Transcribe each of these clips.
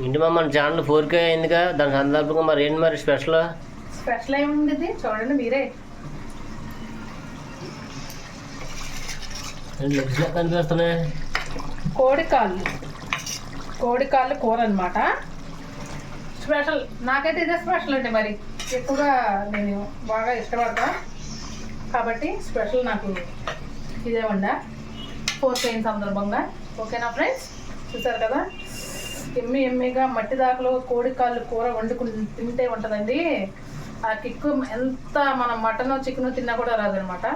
ఇంటి మా మన ఛానల్ ఫోర్ కే అయిందిగా. దాని సందర్భంగా మరి ఏంటి మరి స్పెషల్? స్పెషల్ ఏముంది చూడండి మీరే. కనిపిస్తున్నాయి? కోడి కాళ్ళు. కోడి కాళ్ళు కూర అనమాట స్పెషల్. నాకైతే ఇదే స్పెషల్ అండి మరి. ఎక్కువగా నేను బాగా ఇష్టపడతా. కాబట్టి స్పెషల్ నాకు ఇదే ఫోర్ అయిన సందర్భంగా. ఓకేనా ఫ్రెండ్స్? చూసారు కదా? ఎమ్మి ఎమ్మిగా మట్టి దాకలో కోడి కాళ్ళు కూర వండుకుని తింటే ఉంటుందండి. ఆ కిక్కు ఎంత మనం మటన్ చికెన్ తిన్నా కూడా రాదనమాట.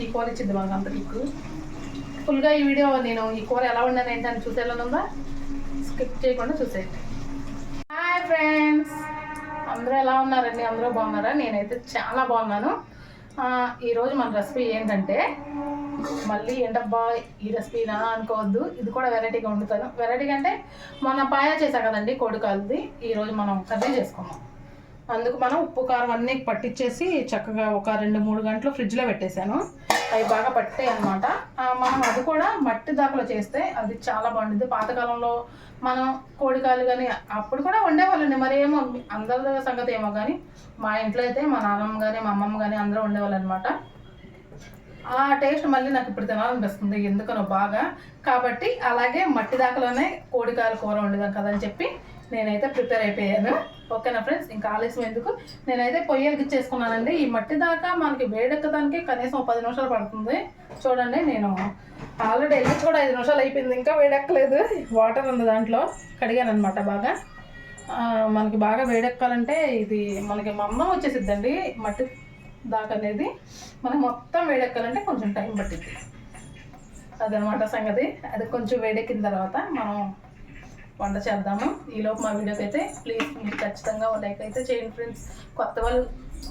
ఈ కూర ఇచ్చింది మనకు అంత కిక్కు. ఫుల్గా ఈ వీడియో నేను ఈ కూర ఎలా వండాను ఏంటని ఉందా? స్కిప్ చేయకుండా చూసేయండి. Hi friends! అందరూ ఎలా ఉన్నారండి? అందరూ బాగున్నారా? నేనైతే చాలా బాగున్నాను. ఈరోజు మన రెసిపీ ఏంటంటే మళ్ళీ ఏంటబ్బా ఈ రెసిపీనా అనుకోవద్దు. ఇది కూడా వెరైటీగా వండుతాను. వెరైటీగా అంటే మొన్న పాయా చేశా కదండి కోడికాలది ఈరోజు మనం కర్రీ చేసుకున్నాం అందుకు మనం ఉప్పు కారం అన్నీ పట్టించేసి చక్కగా ఒక రెండు మూడు గంటలు ఫ్రిడ్జ్లో పెట్టేశాను. అవి బాగా పట్టాయి అనమాట మనం అది కూడా మట్టి దాకలో చేస్తే అది చాలా బాగుంటుంది పాతకాలంలో మనం కోడికాయలు కానీ అప్పుడు కూడా వండేవాళ్ళండి. మరి ఏమో అందరి సంగతి ఏమో కానీ మా ఇంట్లో అయితే మా నాన్నమ్మ కానీ మా అమ్మమ్మ కానీ అందరూ ఉండేవాళ్ళు అనమాట ఆ టేస్ట్ మళ్ళీ నాకు ఇప్పుడు తినాలనిపిస్తుంది ఎందుకనో బాగా. కాబట్టి అలాగే మట్టి దాకలోనే కోడికాయల కూర వండుదాం కదని చెప్పి నేనైతే ప్రిపేర్ అయిపోయాను. ఓకేనా ఫ్రెండ్స్? ఇంకా ఆలస్యం ఎందుకు? నేనైతే పొయ్యలకి ఇచ్చేసుకున్నానండి ఈ మట్టి దాకా మనకి వేడెక్కడానికి కనీసం పది నిమిషాలు పడుతుంది. చూడండి నేను ఆల్రెడీ వెళ్ళి కూడా ఐదు నిమిషాలు అయిపోయింది. ఇంకా వేడెక్కలేదు. వాటర్ ఉంది దాంట్లో. కడిగాను అనమాట బాగా మనకి బాగా వేడెక్కాలంటే ఇది మనకి మమ్మ వచ్చేసిద్దండి మట్టి దాకా అనేది. మనకి మొత్తం వేడెక్కాలంటే కొంచెం టైం పట్టింది అదనమాట సంగతి. అది కొంచెం వేడెక్కిన తర్వాత మనం వంట చేద్దాము. ఈలోపు మా వీడియోకి అయితే ప్లీజ్ మీరు ఖచ్చితంగా లైక్ అయితే చేయండి ఫ్రెండ్స్ కొత్త వాళ్ళు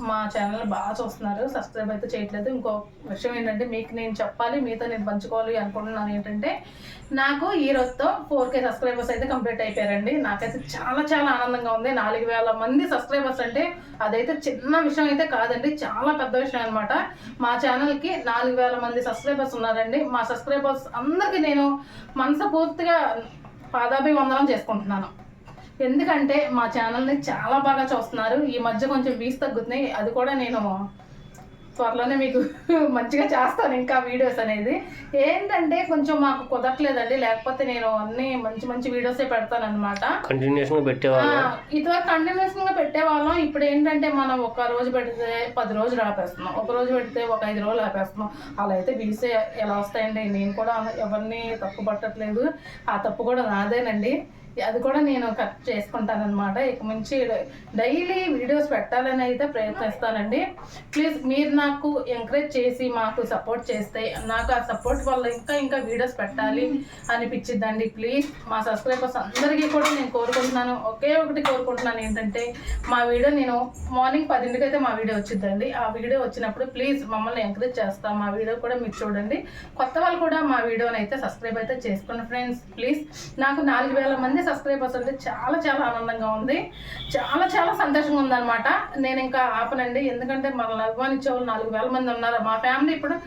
మా ఛానల్ బాగా చూస్తున్నారు. సబ్స్క్రైబ్ అయితే చేయట్లేదు. ఇంకో విషయం ఏంటంటే మీకు నేను చెప్పాలి మీతో నేను పంచుకోవాలి అనుకుంటున్నాను ఏంటంటే నాకు ఈ రోజుతో ఫోర్ కే సబ్స్క్రైబర్స్ అయితే కంప్లీట్ అయిపోయారండి. నాకైతే చాలా చాలా ఆనందంగా ఉంది. నాలుగు వేల మంది సబ్స్క్రైబర్స్ అంటే అదైతే చిన్న విషయం అయితే కాదండి. చాలా పెద్ద విషయం అనమాట మా ఛానల్కి నాలుగు వేల మంది సబ్స్క్రైబర్స్ ఉన్నారండి. మా సబ్స్క్రైబర్స్ అందరికీ నేను మనసపూర్తిగా పాదాభివందనం చేసుకుంటున్నాను. ఎందుకంటే మా ఛానల్ని చాలా బాగా చూస్తున్నారు. ఈ మధ్య కొంచెం వీస్ తగ్గుతున్నాయి. అది కూడా నేను త్వరలోనే మీకు మంచిగా చేస్తాను ఇంకా వీడియోస్ అనేది. ఏంటంటే కొంచెం మాకు కుదరట్లేదండి. లేకపోతే నేను అన్ని మంచి మంచి వీడియోసే పెడతాను అనమాట కంటిన్యూషన్గా పెట్టేవాళ్ళు? ఇదివరకు కంటిన్యూషన్గా పెట్టేవాళ్ళం. ఇప్పుడు ఏంటంటే మనం ఒక రోజు పెడితే పది రోజులు ఆపేస్తున్నాం. ఒక రోజు పెడితే ఒక ఐదు రోజులు ఆపేస్తున్నాం. అలా అయితే వీసే ఎలా వస్తాయండి? నేను కూడా ఎవరిని తప్పు పట్టట్లేదు. ఆ తప్పు కూడా నాదేనండి. అది కూడా నేను కట్ చేసుకుంటాను అనమాట ఇక నుంచి డైలీ వీడియోస్ పెట్టాలని అయితే ప్రయత్నిస్తానండి. ప్లీజ్ మీరు నాకు ఎంకరేజ్ చేసి మాకు సపోర్ట్ చేస్తే నాకు ఆ సపోర్ట్ వల్ల ఇంకా ఇంకా వీడియోస్ పెట్టాలి అనిపించిద్దండి. ప్లీజ్ మా సబ్స్క్రైబర్స్ అందరికీ కూడా నేను కోరుకుంటున్నాను. ఒకే ఒకటి కోరుకుంటున్నాను ఏంటంటే మా వీడియో నేను మార్నింగ్ పదింటికి అయితే మా వీడియో వచ్చిందండి ఆ వీడియో వచ్చినప్పుడు ప్లీజ్ మమ్మల్ని ఎంకరేజ్ చేస్తాం. మా వీడియో కూడా మీరు చూడండి. కొత్త వాళ్ళు కూడా మా వీడియోని అయితే సబ్స్క్రైబ్ అయితే చేసుకోండి ఫ్రెండ్స్. ప్లీజ్ నాకు నాలుగు వేల మంది సబ్స్క్రైబర్స్ అంటే చాలా చాలా ఆనందంగా ఉంది. చాలా చాలా సంతోషంగా ఉందన్నమాట. నేను ఇంకా ఆపనండి. ఎందుకంటే మనల్ని అభిమానించే వాళ్ళు నాలుగు వేల మంది ఉన్నారు. మా ఫ్యామిలీ ఇప్పుడు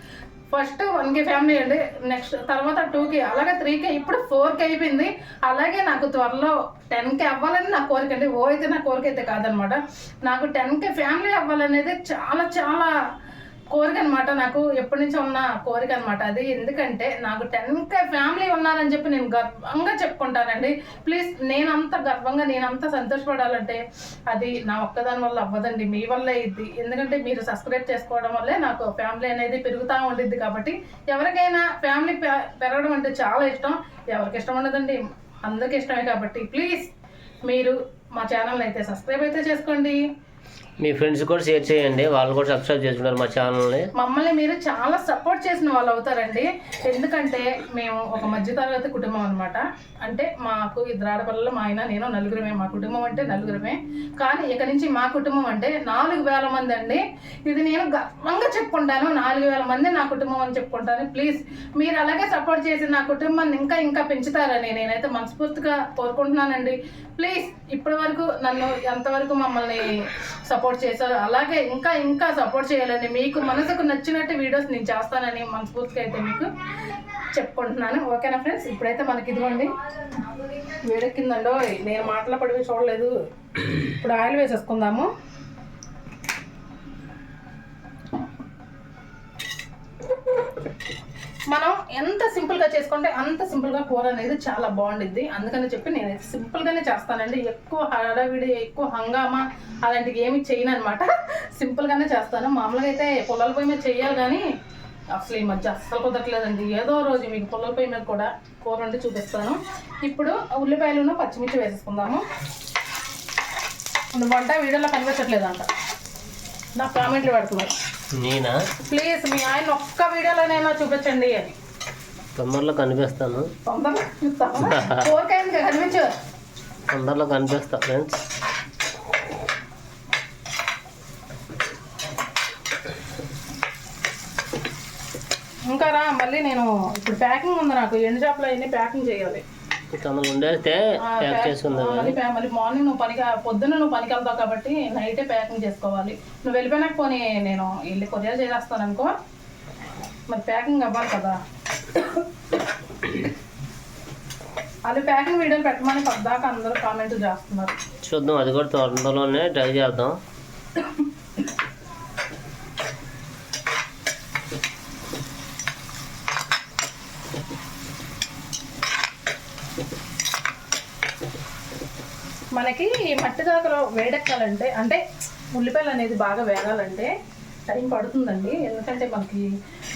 ఫస్ట్ వన్ కే ఫ్యామిలీ అండి. నెక్స్ట్ తర్వాత టూ కే అలాగే త్రీ కే ఇప్పుడు ఫోర్ కే అయిపోయింది. అలాగే నాకు త్వరలో టెన్ కే అవ్వాలని నా కోరిక అండి. ఓ అయితే నా కోరిక అయితే కాదనమాట నాకు టెన్ కే ఫ్యామిలీ అవ్వాలనేది చాలా చాలా కోరిక అనమాట నాకు ఎప్పటి నుంచో ఉన్న కోరిక అనమాట అది. ఎందుకంటే నాకు టెన్ కే ఫ్యామిలీ ఉన్నారని చెప్పి నేను గర్వంగా చెప్పుకుంటానండి. ప్లీజ్ నేనంత గర్వంగా నేనంత సంతోషపడాలంటే అది నా ఒక్కదాని వల్ల అవ్వదండి. మీ వల్లే ఇది. ఎందుకంటే మీరు సబ్స్క్రైబ్ చేసుకోవడం వల్లే నాకు ఫ్యామిలీ అనేది పెరుగుతూ ఉండిద్ది కాబట్టి ఎవరికైనా ఫ్యామిలీ పె- పెరగడం అంటే చాలా ఇష్టం. ఎవరికి ఇష్టం ఉండదండి. అందరికీ ఇష్టమే కాబట్టి ప్లీజ్ మీరు మా ఛానల్ అయితే సబ్స్క్రైబ్ అయితే చేసుకోండి. మీ ఫ్రెండ్స్ కూడా షేర్ చేయండి. వాళ్ళు కూడా సబ్స్క్రైబ్ చేసుకుంటారు మా ఛానల్ని. మమ్మల్ని మీరు చాలా సపోర్ట్ చేసిన వాళ్ళు అవుతారండి. ఎందుకంటే మేము ఒక మధ్యతరగతి కుటుంబం అనమాట అంటే మాకు ఇద్దరు ఆడపిల్లలు మా ఆయన నేను నలుగురమే. మా కుటుంబం అంటే నలుగురమే. కానీ ఇక నుంచి మా కుటుంబం అంటే నాలుగు వేల మంది అండి. ఇది నేను గర్వంగా చెప్పుకుంటాను. నాలుగు వేల మంది నా కుటుంబం అని చెప్పుకుంటాను. ప్లీజ్ మీరు అలాగే సపోర్ట్ చేసి నా కుటుంబాన్ని ఇంకా ఇంకా పెంచుతారని నేనైతే మనస్ఫూర్తిగా కోరుకుంటున్నానండి. ప్లీజ్ ఇప్పటి వరకు నన్ను ఎంతవరకు మమ్మల్ని సపోర్ట్ సపోర్ట్ చేశారు. అలాగే ఇంకా ఇంకా సపోర్ట్ చేయాలని మీకు మనసుకు నచ్చినట్టు వీడియోస్ నేను చేస్తానని మనస్ఫూర్తిగా అయితే మీకు చెప్పుకుంటున్నాను. ఓకేనా ఫ్రెండ్స్ ఇప్పుడైతే మనకి ఇదిగోండి. వేడెక్కిందండో నేను మాటల పడివి చూడలేదు. ఇప్పుడు ఆయిల్ వేసేసుకుందాము. మనం ఎంత సింపుల్గా చేసుకుంటే అంత సింపుల్గా కూర అనేది చాలా బాగుండిద్ది. అందుకని చెప్పి నేను సింపుల్గానే చేస్తానండి. ఎక్కువ హడావిడి ఎక్కువ హంగామా అలాంటివి ఏమి చేయను అనమాట సింపుల్గానే చేస్తాను. మామూలుగా అయితే పొలాల పొయ్యి మీద చేయాలి కానీ అసలు ఈ మధ్య అస్సలు కుదరట్లేదండి. ఏదో రోజు మీకు పొలాల పొయ్యి మీద కూడా కూర వండి చూపిస్తాను. ఇప్పుడు ఉల్లిపాయలను పచ్చిమిర్చి వేసేసుకుందాము. వంట వీడియోలో కనిపించట్లేదంట. నా కామెంట్లు పెడుతున్నారు. నేనా? ప్లీజ్ మీ ఆయన ఒక్క వీడియోలోనైనా చూపించండి అని. తొందరలో కనిపిస్తాను. కనిపించు. తొందరలో కనిపిస్తా ఫ్రెండ్స్. ఇంకా రా మళ్ళీ నేను ఇప్పుడు ప్యాకింగ్ ఉంది నాకు ఎండు చేపలు అవన్నీ ప్యాకింగ్ చేయాలి. తొందరగా ఉండేస్తే ప్యాక్ చేసుకుందాం మళ్ళీ మార్నింగ్ నువ్వు పనికి పొద్దున్న నువ్వు పనికి వెళ్తావు కాబట్టి నైటే ప్యాకింగ్ చేసుకోవాలి. నువ్వు వెళ్ళిపోయినాక పోనీ నేను వెళ్ళి కొరియర్ చేసేస్తాను అనుకో. మరి ప్యాకింగ్ అవ్వాలి కదా. అది ప్యాకింగ్ వీడియోలు పెట్టమని పద్దాక అందరూ కామెంట్ చేస్తున్నారు. చూద్దాం అది కూడా తొందరలోనే ట్రై చేద్దాం. మనకి మట్టి దాకలో వేడెక్కాలంటే అంటే ఉల్లిపాయలు అనేది బాగా వేగాలంటే టైం పడుతుందండి. ఎందుకంటే మనకి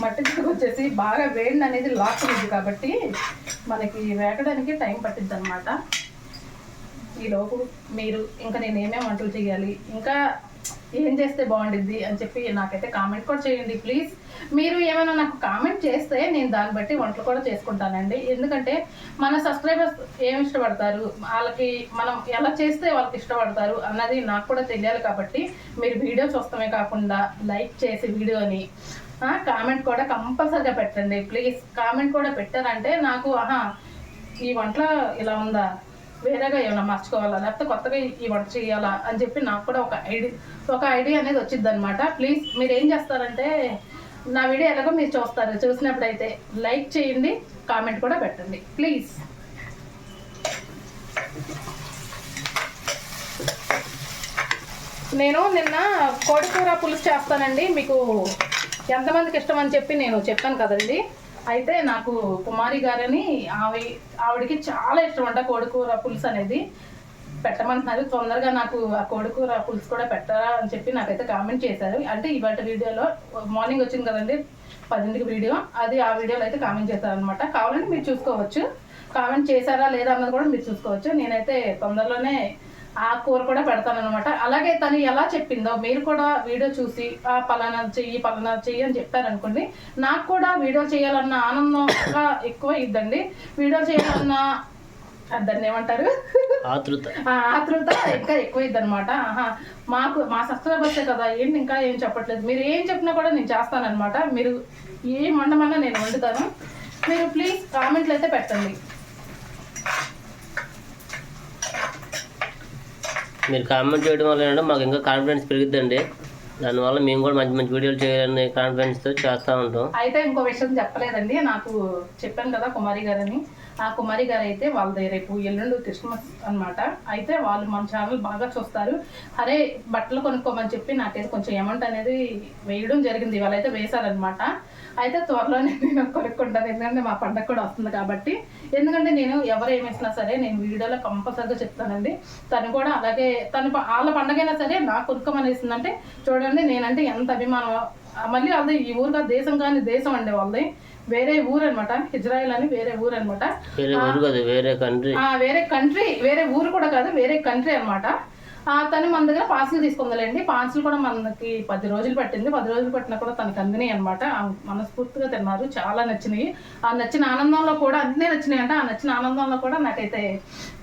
మట్టి దాకా వచ్చేసి బాగా వేడి అనేది లాక్కునిద్ది కాబట్టి మనకి వేగడానికి టైం పట్టిద్ది అనమాట ఈలోపు మీరు ఇంకా నేను ఏమేమి వంటలు చేయాలి ఇంకా ఏం చేస్తే బాగుండిద్ది అని చెప్పి నాకైతే కామెంట్ కూడా చేయండి ప్లీజ్ మీరు ఏమైనా నాకు కామెంట్ చేస్తే నేను దాన్ని బట్టి వంటలు కూడా చేసుకుంటానండి. ఎందుకంటే మన సబ్స్క్రైబర్స్ ఏమి ఇష్టపడతారు? వాళ్ళకి మనం ఎలా చేస్తే వాళ్ళకి ఇష్టపడతారు అన్నది నాకు కూడా తెలియాలి కాబట్టి మీరు వీడియో చూస్తామే కాకుండా లైక్ చేసి వీడియోని కామెంట్ కూడా కంపల్సరిగా పెట్టండి ప్లీజ్ కామెంట్ కూడా పెట్టారంటే నాకు ఆహా ఈ వంట ఇలా ఉందా? వేరేగా ఏమైనా మార్చుకోవాలా? లేకపోతే కొత్తగా ఈ వంట చేయాలా? అని చెప్పి నాకు కూడా ఒక ఐడియా ఒక ఐడియా అనేది వచ్చింది అనమాట ప్లీజ్ మీరు ఏం చేస్తారంటే నా వీడియో ఎలాగో మీరు చూస్తారు చూసినప్పుడైతే లైక్ చేయండి కామెంట్ కూడా పెట్టండి. ప్లీజ్. నేను నిన్న కోడికూర పులుసు చేస్తానండి. మీకు ఎంతమందికి ఇష్టం అని చెప్పి నేను చెప్పాను కదండి. అయితే నాకు కుమారి గారని ఆవి ఆవిడకి చాలా ఇష్టం అంట కోడికూర పులుసు అనేది. పెట్టమంటున్నారు. తొందరగా నాకు ఆ కోడికూర పులుసు కూడా పెట్టరా అని చెప్పి నాకైతే కామెంట్ చేశారు. అంటే ఇవాళ వీడియోలో మార్నింగ్ వచ్చింది కదండి పదింటికి వీడియో. అది ఆ వీడియోలో అయితే కామెంట్ చేశారు అనమాట కావాలంటే మీరు చూసుకోవచ్చు. కామెంట్ చేశారా లేదా అన్నది కూడా మీరు చూసుకోవచ్చు. నేనైతే తొందరలోనే ఆ కూర కూడా పెడతాను అనమాట అలాగే తను ఎలా చెప్పిందో మీరు కూడా వీడియో చూసి ఆ పలానా చెయ్యి పలానా చెయ్యి అని చెప్పారనుకోండి నాకు కూడా వీడియో చేయాలన్న ఆనందం ఇంకా ఎక్కువ ఇద్దండి వీడియో చేయాలన్న దాన్ని ఏమంటారు? ఆతృత. ఇంకా ఎక్కువ అనమాట మాకు మా సబ్స్క్రైబర్సే కదా ఏంటి ఇంకా ఏం చెప్పట్లేదు. మీరు ఏం చెప్పినా కూడా నేను చేస్తానన్నమాట. మీరు ఏం వండమన్నా నేను వండుతాను. మీరు ప్లీజ్ కామెంట్లు అయితే పెట్టండి. మీరు కామెంట్ చేయడం వల్ల ఏంటంటే మాకు ఇంకా కాన్ఫిడెన్స్ పెరుగుద్దండి. దానివల్ల మేము కూడా మంచి మంచి వీడియోలు చేయాలని కాన్ఫిడెన్స్తో చేస్తూ ఉంటాం. అయితే ఇంకో విషయం చెప్పలేదండి. నాకు చెప్పాను కదా కుమారి గారని. ఆ కుమారి గారు అయితే వాళ్ళది రేపు ఎల్లుండి క్రిస్మస్ అనమాట అయితే వాళ్ళు మన ఛానల్ బాగా చూస్తారు. అరే బట్టలు కొనుక్కోమని చెప్పి నాకైతే కొంచెం అమౌంట్ అనేది వేయడం జరిగింది. వాళ్ళైతే వేశారనమాట అయితే త్వరలోనే నేను కొనుక్కుంటాను. ఎందుకంటే మా పండగ కూడా వస్తుంది కాబట్టి. ఎందుకంటే నేను ఎవరు ఏమేసినా సరే నేను వీడియోలో కంపల్సరిగా చెప్తానండి. తను కూడా అలాగే తను వాళ్ళ పండగైనా సరే నాకు కొనుక్కోమనేసిందంటే చూడండి నేనంటే ఎంత అభిమానం మళ్ళీ వాళ్ళది ఈ ఊరుగా దేశం కానీ దేశం అండి వాళ్ళది. వేరే ఊరు అనమాట ఇజ్రాయెల్ అని వేరే ఊరు అనమాట వేరే ఊరు కాదు వేరే కంట్రీ. వేరే కంట్రీ వేరే ఊరు కూడా కాదు వేరే కంట్రీ అనమాట తను మన దగ్గర పార్సిల్ తీసుకుందలేండి. పార్సిల్ కూడా మనకి పది రోజులు పట్టింది. పది రోజులు పట్టినా కూడా తనకు అందినాయి అనమాట మనస్ఫూర్తిగా తిన్నారు. చాలా నచ్చినాయి. ఆ నచ్చిన ఆనందంలో కూడా అన్నీ నచ్చినాయి అంటే. ఆ నచ్చిన ఆనందంలో కూడా నాకైతే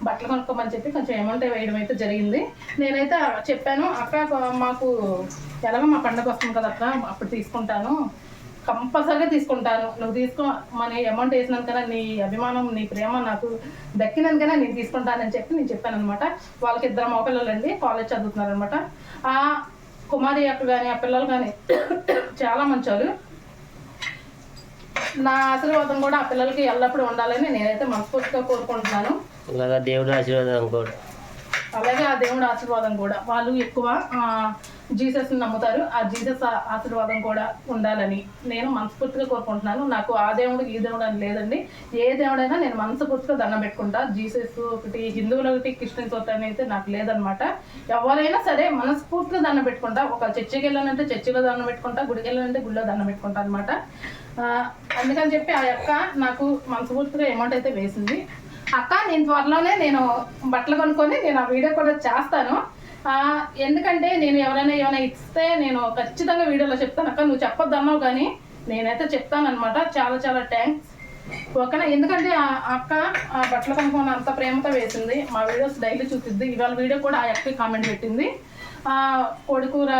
బట్టలు కొనుక్కోమని చెప్పి కొంచెం అమౌంట్ వేయడం అయితే జరిగింది. నేనైతే చెప్పాను అక్క మాకు ఎలాగో మా పండగ వస్తుంది కదా అక్క అప్పుడు తీసుకుంటాను. కంపల్సరీగా తీసుకుంటాను. నువ్వు తీసుకో మన అమౌంట్ వేసినందుకైనా నీ అభిమానం నీ ప్రేమ నాకు దక్కినందుకైనా నేను తీసుకుంటానని చెప్పి నేను చెప్పాను అనమాట వాళ్ళకి ఇద్దరు మగపిల్లలండి కాలేజ్ చదువుతున్నారు అనమాట ఆ కుమారి అక్క కానీ ఆ పిల్లలు కానీ చాలా మంచోళ్ళు. నా ఆశీర్వాదం కూడా ఆ పిల్లలకి ఎల్లప్పుడూ ఉండాలని నేనైతే మనస్ఫూర్తిగా కోరుకుంటున్నాను. ఇలాగా ఆశీర్వాదం కూడా అలాగే ఆ దేవుడి ఆశీర్వాదం కూడా. వాళ్ళు ఎక్కువ జీసస్ నమ్ముతారు. ఆ జీసస్ ఆశీర్వాదం కూడా ఉండాలని నేను మనస్ఫూర్తిగా కోరుకుంటున్నాను. నాకు ఆ దేవుడు ఈ దేవుడు అని లేదండి. ఏ దేవుడైనా నేను మనస్ఫూర్తిగా దండం పెట్టుకుంటా. జీసస్ ఒకటి హిందువులు ఒకటి క్రిస్టియన్స్ ఒకటి అయితే నాకు లేదనమాట. ఎవరైనా సరే మనస్ఫూర్తిగా దండం పెట్టుకుంటా. ఒక చర్చికి వెళ్ళాలంటే చర్చిలో దండం పెట్టుకుంటా. గుడికి వెళ్ళాలంటే గుడిలో దండం పెట్టుకుంటా అనమాట. అందుకని చెప్పి ఆ యొక్క నాకు మనస్ఫూర్తిగా అమౌంట్ అయితే వేసింది. అక్క నేను త్వరలోనే నేను బట్టలు కొనుక్కొని నేను ఆ వీడియో కూడా చేస్తాను. ఎందుకంటే నేను ఎవరైనా ఏమైనా ఇస్తే నేను ఖచ్చితంగా వీడియోలో చెప్తాను. అక్క నువ్వు చెప్పొద్దు అన్నావు కానీ నేనైతే చెప్తాను అనమాట చాలా చాలా థ్యాంక్స్ ఓకేనా? ఎందుకంటే ఆ అక్క ఆ బట్టలు కొనుక్కొని అంత ప్రేమతో వేసింది. మా వీడియోస్ డైలీ చూపిద్ది. ఇవాళ వీడియో కూడా ఆ అక్కకి కామెంట్ పెట్టింది. ఆ కోడికూర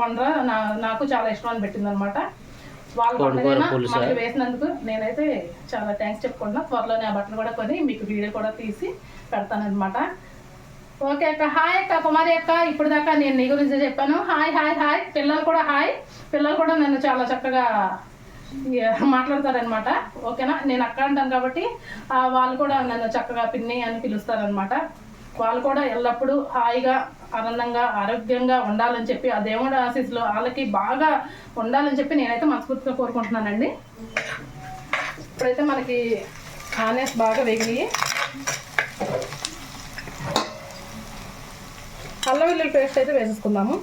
వండ్ర? నా నాకు చాలా ఇష్టం అని పెట్టింది అనమాట వాళ్ళు వేసినందుకు నేనైతే చాలా థ్యాంక్స్ చెప్పుకుంటున్నా. త్వరలోనే ఆ బట్టలు కూడా కొని మీకు వీడియో కూడా తీసి పెడతానన్నమాట. ఓకే అక్క హాయ్ అక్క కుమారి అక్క ఇప్పుడు దాకా నేను నీ గురించి చెప్పాను. Hi hi hi. పిల్లలు కూడా హాయ్. పిల్లలు కూడా నన్ను చాలా చక్కగా మాట్లాడతారనమాట ఓకేనా? నేను అక్క అంటాను కాబట్టి ఆ, వాళ్ళు కూడా నన్ను చక్కగా పిన్ని అని పిలుస్తారనమాట వాళ్ళు కూడా ఎల్లప్పుడూ హాయిగా ఆనందంగా ఆరోగ్యంగా ఉండాలని చెప్పి ఆ దేవుడి ఆశీస్సులో వాళ్ళకి బాగా ఉండాలని చెప్పి నేనైతే మనస్ఫూర్తిగా కోరుకుంటున్నానండి. ఇప్పుడైతే మనకి ఆనేస్ బాగా వేగినాయి. అల్లం వెల్లుల్లి పేస్ట్ అయితే వేసేసుకుందాము.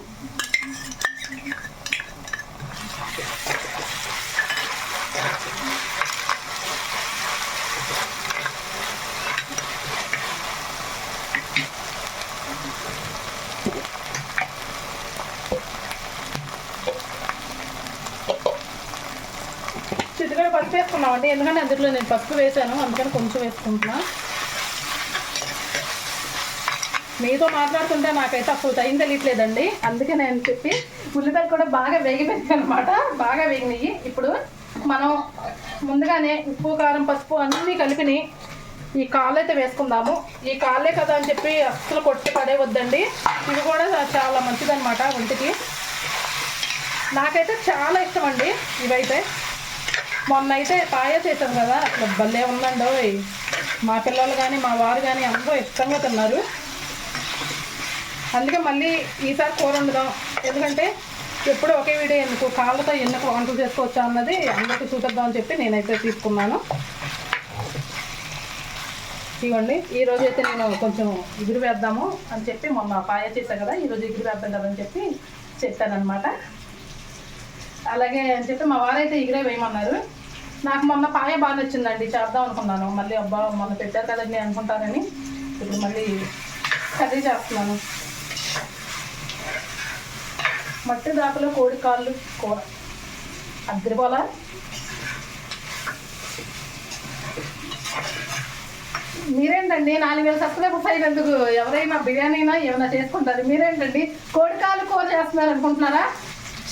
వేసుకున్నాం అంటే ఎందుకంటే అందులో నేను పసుపు వేసాను అందుకని కొంచెం వేసుకుంటున్నా. మీతో మాట్లాడుతుంటే నాకైతే అప్పుడు టైం తెలియట్లేదండి. అందుకే నేను చెప్పి ఉల్లిపాయలు కూడా బాగా వేగిపోయింది అనమాట బాగా వేగినాయి. ఇప్పుడు మనం ముందుగానే ఉప్పు కారం పసుపు అన్నీ కలిపిని ఈ కాళ్ళు అయితే వేసుకుందాము. ఈ కాళ్ళే కదా అని చెప్పి అస్సలు కొట్టి పడేవద్దండి ఇది కూడా చాలా మంచిదనమాట ఒంటికి. నాకైతే చాలా ఇష్టం అండి ఇవైతే. మొన్న అయితే పాయ చేశాను కదా. అసలు భలే ఉందండి ఓయ్. మా పిల్లలు కానీ మా వారు కానీ అందరూ ఇష్టంగా తిన్నారు. అందుకే మళ్ళీ ఈసారి కూర వండుదాం. ఎందుకంటే ఎప్పుడు ఒకే వీడియో ఎందుకు? కాళ్ళతో ఎందుకు వంటలు చేసుకోవచ్చా అన్నది అందరికీ చూపిద్దాం అని చెప్పి నేనైతే తీసుకున్నాను. ఇవ్వండి. ఈ అయితే నేను కొంచెం ఎగురు వేద్దాము అని చెప్పి మొన్న పాయ చేశాను కదా. ఈరోజు ఎగురు వేద్దాం కదా అని చెప్పి చెప్పానమాట అలాగే అని చెప్పి మా వారైతే ఇగురే వేయమన్నారు. నాకు మొన్న పాయ బాగా నచ్చిందండి చేద్దాం అనుకున్నాను. మళ్ళీ అబ్బా మొన్న పెట్టారు కదండి అనుకుంటారని ఇప్పుడు మళ్ళీ కర్రీ చేస్తున్నాను. మట్టి దాకలో కోడి కాళ్ళు కూర. అద్దరిపోలా మీరేంటండి నాలుగు వేల సైడ్ ఎందుకు? ఎవరైనా బిర్యానీనా ఏమైనా చేసుకుంటారు? మీరేంటండి కోడి కాళ్ళు కూర చేస్తున్నారు అనుకుంటున్నారా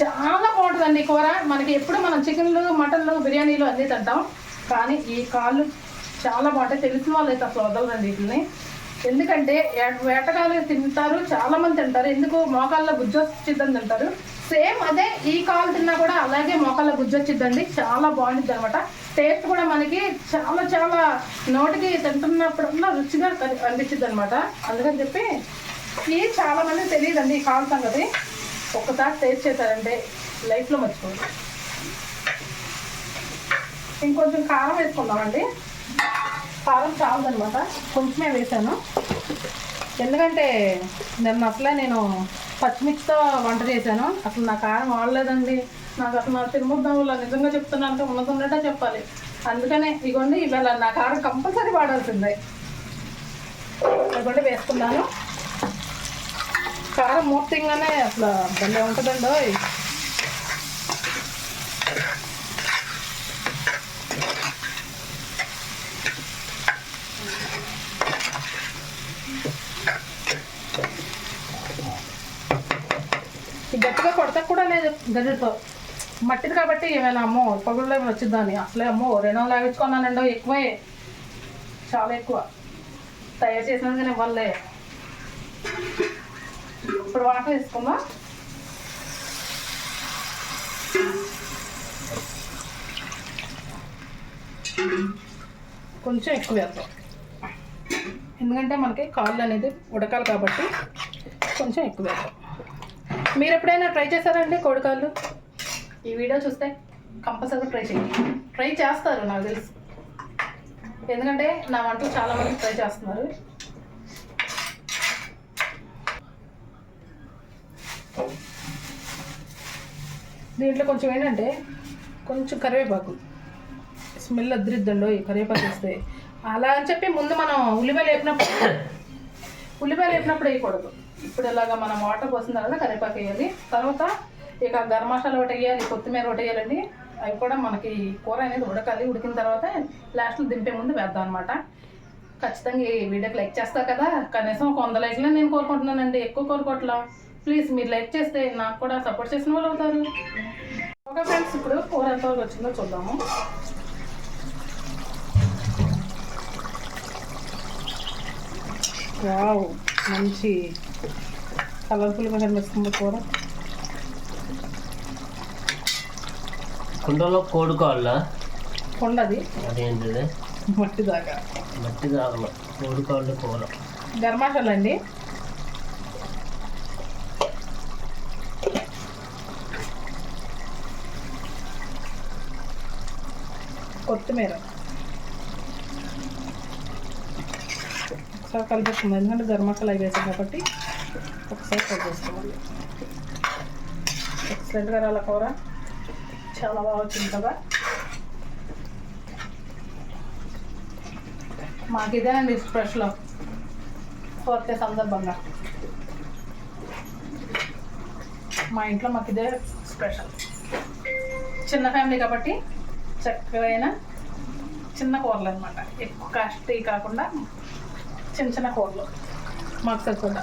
చాలా బాగుంటుందండి. కూర మనకి ఎప్పుడు మనం చికెన్లు మటన్లు బిర్యానీలు అన్నీ తింటాం కానీ ఈ కాళ్ళు చాలా బాగుంటాయి. తెలిసిన వాళ్ళు అయితే అసలు వదలరండి వీటిని. ఎందుకంటే ఏ- వేటగాళ్ళు తింటారు చాలా మంది తింటారు. ఎందుకు? మోకాళ్ళ గుజ్జు వచ్చిద్దని తింటారు. సేమ్ అదే ఈ కాలు తిన్నా కూడా అలాగే మోకాళ్ళ గుజ్జు వచ్చిద్దండి. చాలా బాగుంటుంది అనమాట. టేస్ట్ కూడా మనకి చాలా చాలా నోటికి తింటున్నప్పుడల్లా రుచిగా అనిపించింది అనమాట. అందుకని చెప్పి ఇది చాలా మంది తెలియదండి ఈ కాలు సంగతి. ఒక్కసారి టేస్ట్ చేశారంటే లైఫ్లో మర్చిపోదు ఇంకొంచెం కారం వేసుకుందామండి. కారం చాలదనమాట కొంచెమే వేసాను. ఎందుకంటే నిన్న అసలే నేను పచ్చిమిర్చితో వంట చేశాను. అసలు నా కారం వాడలేదండి. నాకు అసలు నా తిరుముద్దంలో నిజంగా చెప్తున్నాను ఉన్నదన్నట్టే చెప్పాలి. అందుకనే ఇగోండి ఇవాళ నా కారం కంపల్సరీ వాడాల్సిందే. ఇదిగోండి వేసుకున్నాను. కారం మూర్తిగానే అసలు భలే ఉంటుందండి గట్టిగా కొడతా కూడా లేదు గదితో మట్టిది కాబట్టి ఏమైనా అమ్మో పగుళ్ళు ఏమైనా వచ్చిందని అసలే అమ్మో రెండో లాగించుకున్నానండో ఎక్కువే. చాలా ఎక్కువ. తయారు చేసినందుకనే వాళ్ళే ఇప్పుడు వాటర్ వేసుకుందాం కొంచెం ఎక్కువ వేద్దాం. ఎందుకంటే మనకి కాళ్ళు అనేది ఉడకాలి కాబట్టి కొంచెం ఎక్కువ వేద్దాం. మీరు ఎప్పుడైనా ట్రై చేశారండి కోడికాళ్ళు ఈ వీడియో చూస్తే కంపల్సరీగా ట్రై చేయండి. ట్రై చేస్తారు నాకు తెలుసు. ఎందుకంటే నా వంటలు చాలా మంది ట్రై చేస్తున్నారు. దీంట్లో కొంచెం ఏంటంటే కొంచెం కరివేపాకు. స్మెల్ అద్దరిద్దండో ఈ కరివేపాకు వేస్తే. అలా అని చెప్పి ముందు మనం ఉల్లిపాయలు వేపినప్పుడు ఉల్లిపాయలు వేపినప్పుడు వేయకూడదు. ఇప్పుడు ఇలాగా మనం వాటర్ పోసిన తర్వాత కరివేపాకు వేయాలి. తర్వాత ఇక గరం మసాలా ఒకటి వేయాలి కొత్తిమీర ఒకటి వేయాలండి. అవి కూడా మనకి కూర అనేది ఉడకాలి. ఉడికిన తర్వాత లాస్ట్లో దింపే ముందు వేద్దాం అనమాట ఖచ్చితంగా ఈ వీడియోకి లైక్ చేస్తా కదా. కనీసం ఒక వంద లైక్లు నేను కోరుకుంటున్నానండి. ఎక్కువ కోరుకోవట్లా. ప్లీజ్ మీరు లైక్ చేస్తే నాకు కూడా సపోర్ట్ చేసిన వాళ్ళు అవుతారు. ఓకే ఫ్రెండ్స్ ఇప్పుడు కూర ఎంతవరకు వచ్చిందో చూద్దాము. వావ్ మంచి కలర్ఫుల్గా కనిపిస్తుంది కూర. కుండలో కోడి కాళ్ళ కొండది. అదేంటిది? మట్టి దాకా. మట్టి దాగల కోడి కాళ్ళు కూర గర్మాషాలు కొత్తిమీర. ఒకసారి కలిపేసుకుందాం ఎందుకంటే గర్మసాలు అవి వేసాం కాబట్టి ఒకసారి కలిపేసుకోవాలి ఎక్సలెంట్గా రాల కూర. చాలా బాగా వచ్చింది కదా. మాకు ఇదేనండి స్పెషల్. కోరితే సందర్భంగా. మా ఇంట్లో మాకు ఇదే స్పెషల్. చిన్న ఫ్యామిలీ కాబట్టి చక్కగా చిన్న కూరలు అనమాట ఎక్కువ కాస్ట్లీ కాకుండా చిన్న చిన్న కూరలు మాకు సరిపోదా.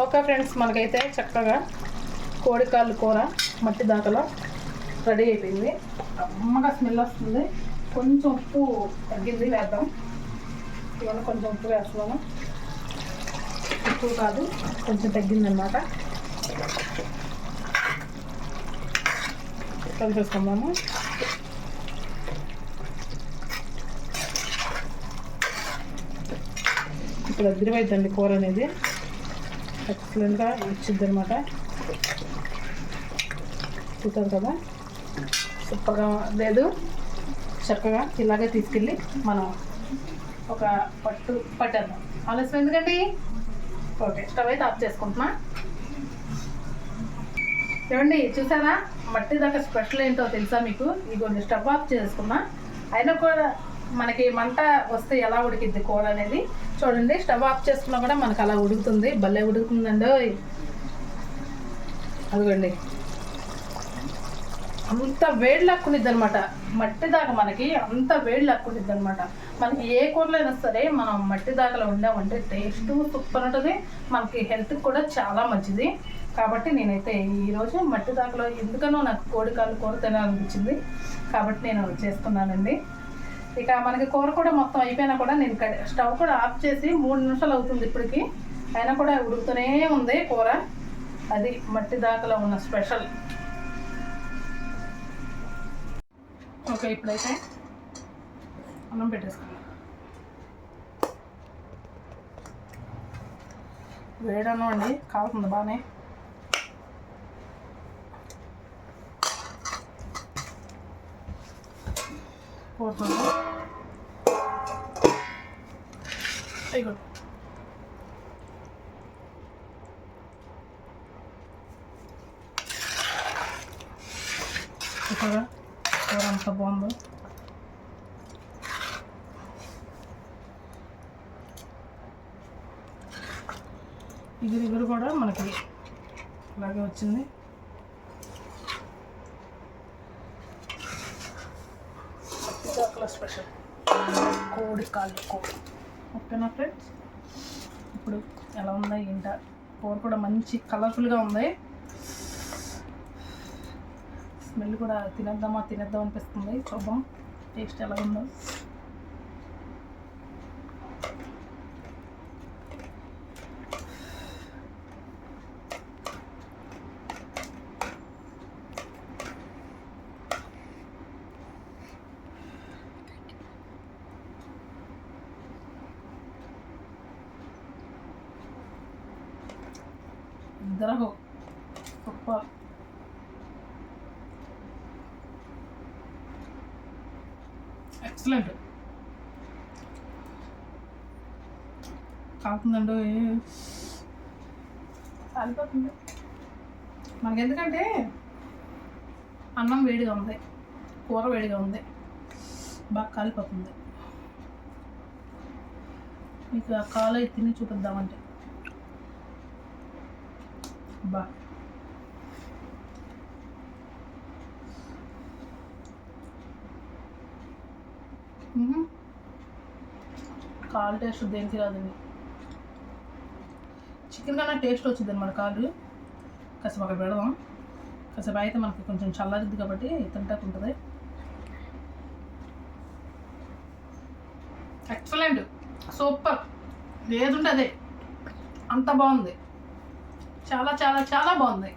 ఓకే ఫ్రెండ్స్ మనకైతే చక్కగా కోడికాళ్ళు కూర మట్టి దాకలో రెడీ అయిపోయింది. అమ్మగా స్మెల్ వస్తుంది. కొంచెం ఉప్పు తగ్గింది వేద్దాం. ఇవన్నీ కొంచెం ఉప్పు వేస్తున్నాను. ఎక్కువ కాదు కొంచెం తగ్గిందనమాట కలిపేసుకుందాము ఇప్పుడు అద్దరిపోయిందండి కూర అనేది. ఎక్సలెంట్గా వచ్చింది అనమాట చూస్తారు కదా. సూపర్గా లేదు. చక్కగా ఇలాగే తీసుకెళ్ళి మనం ఒక పట్టు పట్టాను ఆలస్యం ఎందుకండి? ఓకే స్టవ్ అయితే ఆఫ్ చేసుకుంటున్నా. ఏమండి చూసారా? మట్టి దాకా స్పెషల్ ఏంటో తెలుసా మీకు? ఇదిగోండి స్టవ్ ఆఫ్ చేసుకున్నా. అయినా కూడా మనకి మంట వస్తే ఎలా ఉడికిద్ది కూర అనేది? చూడండి స్టవ్ ఆఫ్ చేసుకున్నా కూడా మనకు అలా ఉడుకుతుంది. భలే ఉడుకుతుందండి అదిగోండి. అంత వేడి లాక్కునిద్ది అనమాట మట్టి దాకా మనకి అంత వేడి లాక్కునిద్ది అనమాట మనకి ఏ కూరలో అయినా సరే మనం మట్టి దాకలో వండామంటే టేస్ట్ సూపర్ ఉంటుంది. మనకి హెల్త్కి కూడా చాలా మంచిది. కాబట్టి నేనైతే ఈరోజు మట్టి దాకలో ఎందుకనో నాకు కోడికాలు కూర తినాలనిపించింది. కాబట్టి నేను చేసుకున్నానండి ఇక మనకి కూర కూడా మొత్తం అయిపోయినా కూడా నేను స్టవ్ కూడా ఆఫ్ చేసి మూడు నిమిషాలు అవుతుంది ఇప్పటికి. అయినా కూడా ఉడుకుతూనే ఉంది కూర. అది మట్టి దాకలో ఉన్న స్పెషల్. ఓకే ఇప్పుడైతే అన్నం పెట్టేసుకున్నాం వేడన్నం అండి కాలుతుంది బాగానే పోతుంది అయ్యో చూసారా కూర అంత బాగుందో ఇగురు ఇగురు కూడా మనకి అలాగే వచ్చింది. స్పెషల్. కోడి కాళ్ళు కోడి. ఓకేనా ఫ్రెండ్స్? ఇప్పుడు ఎలా ఉందా ఏంటా? కూర కూడా మంచి కలర్ఫుల్గా ఉంది. స్మెల్ కూడా తినేద్దామా తినేద్దాం అనిపిస్తుంది. చూద్దాం టేస్ట్ ఎలా ఉందో. దరహో కాలిపోతుంది మనకి ఎందుకంటే అన్నం వేడిగా ఉంది కూర వేడిగా ఉంది బాగా కాలిపోతుంది. మీకు ఆ కాలు తిని చూపిద్దామంటే. బా. కాలు టేస్ట్ దేనికి రాదండి. చికెన్ కన్నా టేస్ట్ వచ్చింది మన కాదు కాసేపు అక్కడ పెడదాం. కాసేపు అయితే మనకి కొంచెం చల్లారిద్ది కాబట్టి తింటాకు ఉంటుంది. ఎక్సలెంట్ సూపర్ ఏది ఉంటుంది అదే. అంత బాగుంది. చాలా చాలా చాలా బాగుంది.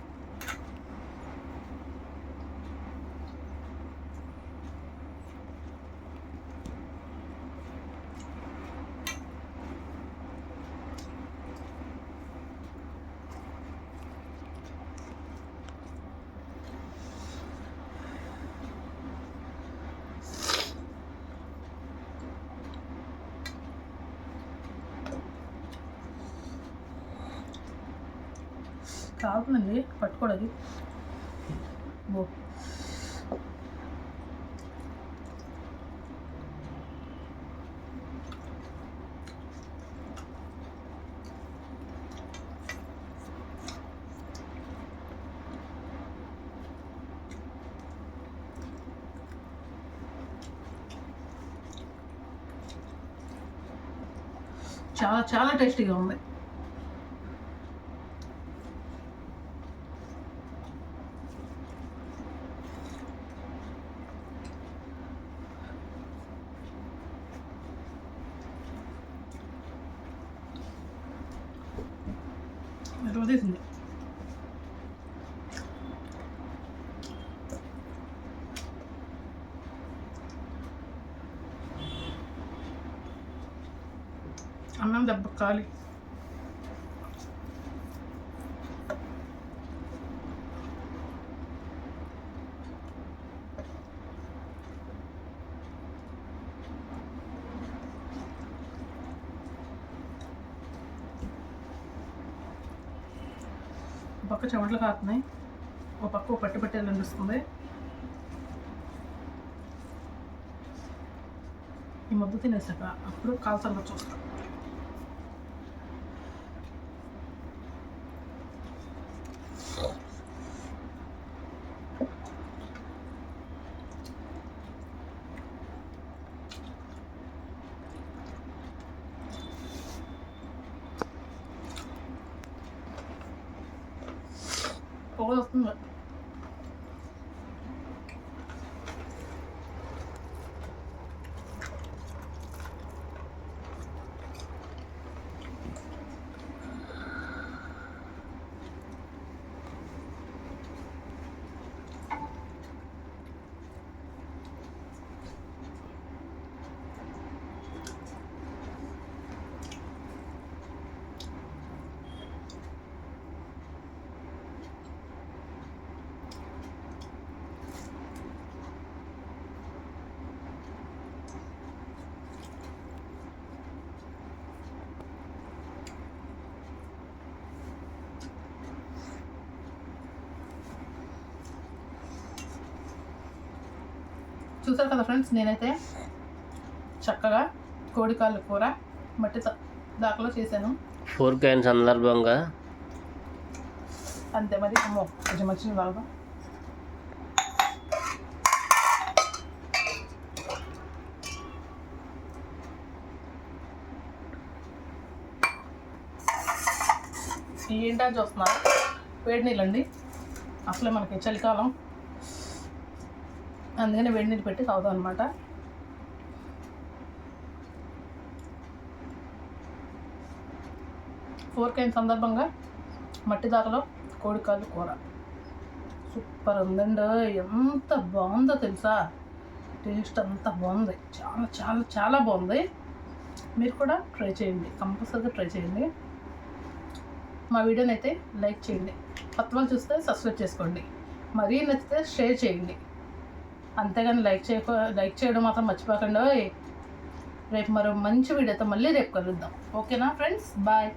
కావునండి పట్టుకోవడానికి ఓ. చాలా చాలా టేస్టీగా ఉంది. వదిలేసింది అన్నం దెబ్బ కాలి చెమటలు కాస్తున్నాయి ఒక పక్క పట్టు పట్టేది అనిపిస్తుంది ఈ మద్దతు తినేసాక అప్పుడు కాల్సల్లో చూస్తాం పొగ వస్తుంది చూసారు కదా ఫ్రెండ్స్? నేనైతే చక్కగా కోడికాళ్ళ కూర మట్టి దాకలో చేశాను. ఫోర్క్ అయిన సందర్భంగా. అంతే మరి అమ్మో కొంచెం వచ్చింది బాగా ఏంటో చూస్తున్నారు వేడి నీళ్ళండి. అసలే మనకి చలికాలం. అందుకని వేడి నీళ్ళు పెట్టి తాగుతాం అనమాట ఫోర్క్ అయిన సందర్భంగా మట్టి దాకలో కోడికాళ్ళు కూర. సూపర్ ఉందండి. ఎంత బాగుందో తెలుసా? టేస్ట్ అంత బాగుంది. చాలా చాలా చాలా బాగుంది. మీరు కూడా ట్రై చేయండి. కంపల్సరీగా ట్రై చేయండి. మా వీడియోని అయితే లైక్ చేయండి. కొత్త వాళ్ళు చూస్తే సబ్స్క్రైబ్ చేసుకోండి. మరీ నచ్చితే షేర్ చేయండి. అంతేగాని లైక్ చేయక లైక్ చేయడం మాత్రం మర్చిపోకండి. ఓయ్. రేపు మరో మంచి వీడియోతో మళ్ళీ రేపు కలుద్దాం. ఓకేనా ఫ్రెండ్స్? బాయ్.